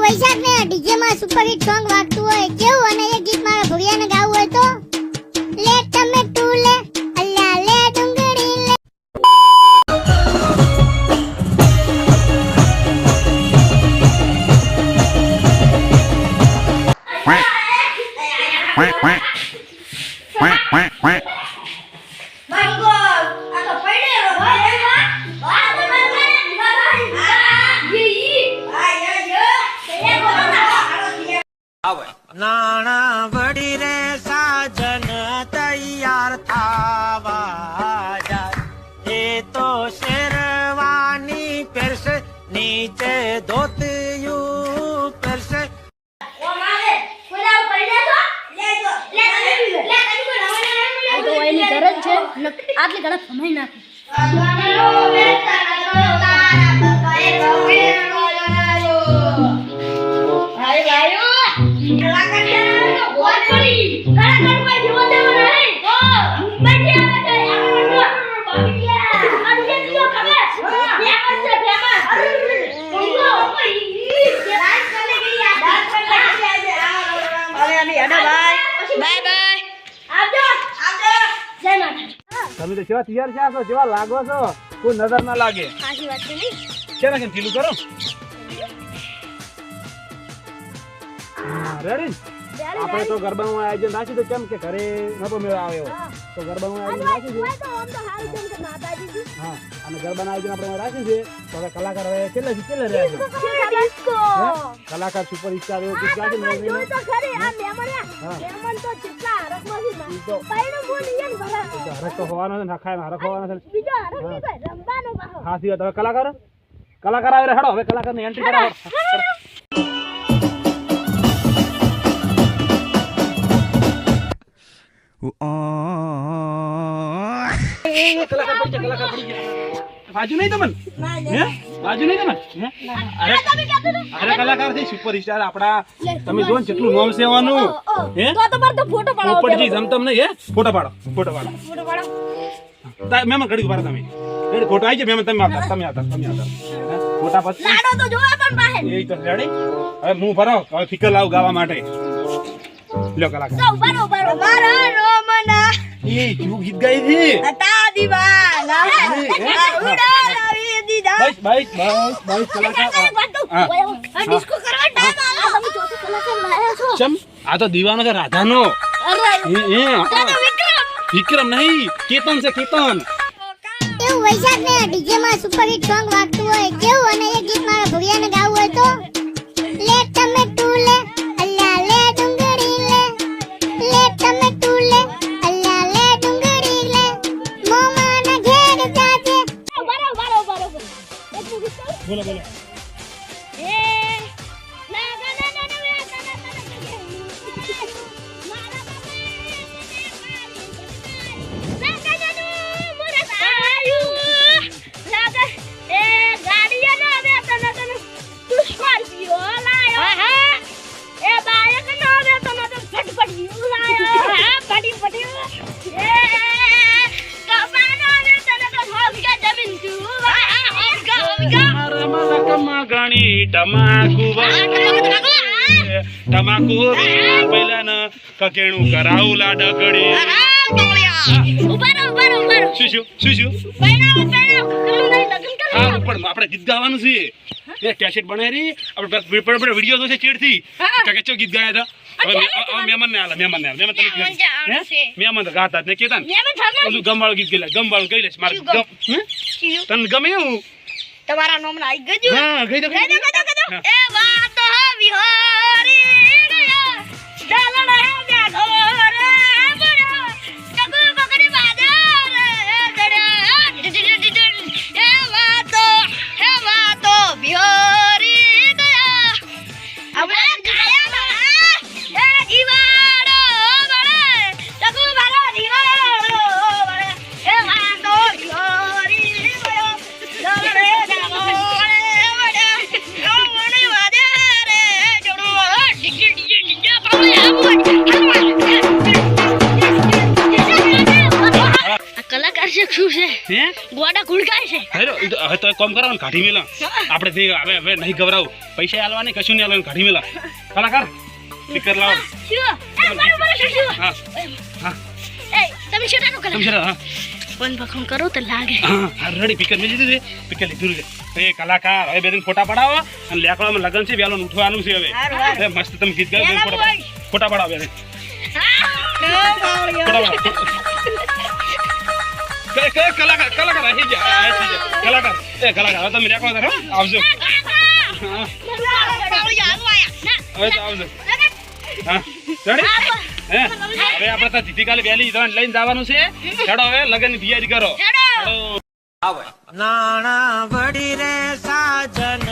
વૈશાખ ને ડીજે માં super hit song વાગતું હોય, કેવું? અને એ ગીત મારા ભોળિયાને ગાવું હોય તો? લે, તમે નાણા વડી રે સાજન તૈયાર થાવા જાય એ તો શેરવાની પહેરશે નીચે ધોતિયું પહેરશે ગરજ આટલી કડક સમય નાખી તમે તો કેવા તૈયાર છે છો જેવા લાગો છો કોઈ નજર ના લાગે. સાચી વાત છે નહીં છે ને કેમ ઢીલું કરો. રેડી આપણે તો ગરબામાં આયોજન રાખ્યું તો કેમ કે ઘરે નતો મેળો આવે એવો તો ગરબામાં આયોજન રાખી છે. હા અને ગરબાના આયોજન આપણે રાખ્યું છે. તો હવે કલાકાર હવે કેટલા છે કેટલા રહ્યા છે? કલાકાર સુપર સ્ટાર એવો ગીત ગાશે ને નવીન નવીન. હા. ઈ તો ઈ તો હરખ તો હોવાનો છે ને હખાય હરખ હોવાનો છે ને. વાત હવે કલાકાર કલાકાર આવે હેડો હવે કલાકારની એન્ટ્રી કરાવો. કલાકાર પડી ગયા કલાકાર પડી ગયા. બાજુ નહીં તમને? હે? બાજુ નહીં તમને અરે કલાકાર છે તમે જો ને કેટલું નામ સેવાનું હે? ફોટો પાડો. પોપટજી જમતમ નહીં હે? ફોટો પાડો ફોટો પાડો. ફોટો પાડો. તા- ઘડી તમે. રેડી ફોટો આવી જાય તમે આવતા તમે આવતા તમે આવતા? ફોટા પછી? લાડો તો જોવા પણ પાહે. એ તો રેડી. હવે હું ભરો હવે ફિકર લાવ ગાવા માટે. લ્યો કલાકાર. તો ઉભારો ઉભારો મારા રોમના. એ શું ગીત ગાઈ હતી? હતા દીવાના. બસ બસ બસ બસ કલાકાર ડિસ્કો કરવા ટાઈમ આવ્યો. તમે ચોથો કલાકાર લાયા છો. ચમ આ તો દીવાનો છે રાધાનો. અરે એ વિક્રમ. નહીં કેતન છે કેતન. એવું વૈશાખ ને ડીજે માં સુપર હિટ સોંગ વાગતું હોય બોલો બોલો એ મગણી તમાકુ તમાકુ પેલા કકેણું કરાવું લાડકડી આપણે ગીત ગાવાનું છે કેસેટ બનાવી આપણે વીડિયો તો છે ચેડથી ગીત ગાયા હતા મહેમાન ને આલા મહેમાન ને આલા તમે મહેમાન ગાતા ને કેતા ને ઓલું ગમવાળું ગીત ગયેલા ગમવાળું ગયેલા મારે તને ગમે એવું તમારા નામ ના આવી ગયું? હા ગઈ તો ગઈ. દો, ગઈ દો. એ વાત વિહારી ગયા ડાલણ હે બેઠો હે? ગોડા ગુડકાય છે. તો- હવે તો કામ કરો ને કાઢી મેલા. આપણે ભી હવે હવે નહીં ગભરાવું. પૈસા આલવા નહીં કશું નહીં આલવાનું કાઢી મેલા. કલાકાર સ્પીકર લાવો. શું? શું શું હા. હા. એ તમે શું ટાકો તમે છે હા. ફોન પકડ કરો તો લાગે. હા રેડી પિકર મેં લીધું છે. પિકર લીધું છે. એ કલાકાર હવે બે દિન ફોટા પડાવો અને લેકડામાં લગન છે વેલો ઉઠવાનું છે હવે. હારું, હારું. એ મસ્ત તમે ગીત ગાઓ ફોટા ફોટા પડાવો બે દિન. ફોટા પડાવો. કલાકાર કલાકાર આવી. કલાકાર. એ કલાકાર તમે આવજો. હવે તો આવજો. હા. હવે આપણે તો જીતી કાલે વહેલી ઈદવાન લઈને જવાનું છે. ચડો હવે લગનની તૈયારી કરો. નાણા વડી રે સાજન